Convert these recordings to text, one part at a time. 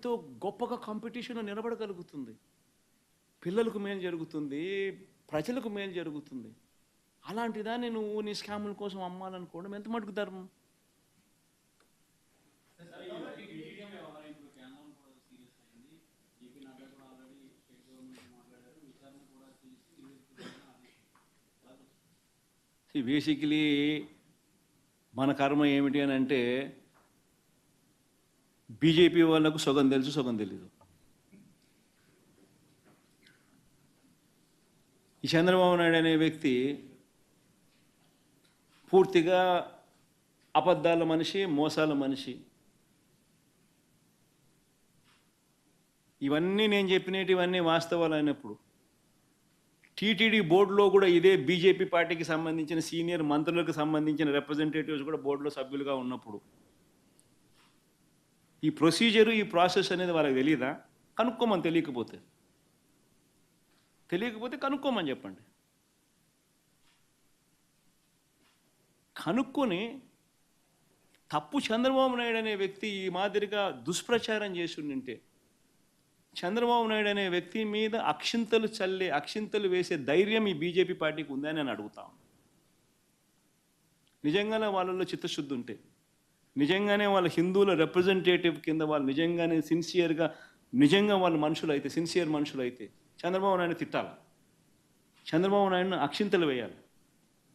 ఎంతో గొప్పగా కాంపిటీషన్లో నిలబడగలుగుతుంది. పిల్లలకు మేలు జరుగుతుంది ప్రజలకు మేలు జరుగుతుంది. అలాంటి దాన్ని నువ్వు నీ స్కాముల కోసం అమ్మాలనుకోవడం ఎంత మటుకు ధర్మం? బేసికలీ మన కర్మ ఏమిటి అని అంటే బీజేపీ వాళ్ళకు సగం తెలుసు సగం తెలీదు. ఈ చంద్రబాబు నాయుడు అనే వ్యక్తి పూర్తిగా అబద్ధాల మనిషి మోసాల మనిషి. ఇవన్నీ నేను చెప్పినవి ఇవన్నీ వాస్తవాలు అయినప్పుడు టీటీడీ బోర్డులో కూడా ఇదే బీజేపీ పార్టీకి సంబంధించిన సీనియర్ మంత్రులకు సంబంధించిన రిప్రజెంటేటివ్స్ కూడా బోర్డులో సభ్యులుగా ఉన్నప్పుడు ఈ ప్రొసీజరు ఈ ప్రాసెస్ అనేది వాళ్ళకి తెలియదా కనుక్కోమని తెలియకపోతే. తెలియకపోతే కనుక్కోమని చెప్పండి. కనుక్కొని తప్పు చంద్రబాబు నాయుడు అనే వ్యక్తి ఈ మాదిరిగా దుష్ప్రచారం చేసి ఉండింటే చంద్రబాబు నాయుడు అనే వ్యక్తి మీద అక్షింతలు చల్లే అక్షింతలు వేసే ధైర్యం ఈ బీజేపీ పార్టీకి ఉందని నేను అడుగుతాను నిజంగానే వాళ్ళలో చిత్తశుద్ధి ఉంటే నిజంగానే వాళ్ళ హిందువుల రిప్రజెంటేటివ్ కింద వాళ్ళు నిజంగానే సిన్సియర్గా నిజంగా వాళ్ళ మనుషులు అయితే సిన్సియర్ మనుషులు అయితే చంద్రబాబు నాయుడు తిట్టాలి. చంద్రబాబు నాయుడును అక్షింతలు వేయాలి.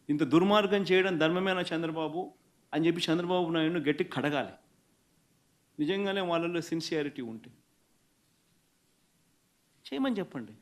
ఇంత దుర్మార్గం చేయడం ధర్మమేనా చంద్రబాబు? అని చెప్పి చంద్రబాబు నాయుడును గట్టి కడగాలి. నిజంగానే వాళ్ళలో సిన్సియారిటీ ఉంటే. చేయమని చెప్పండి.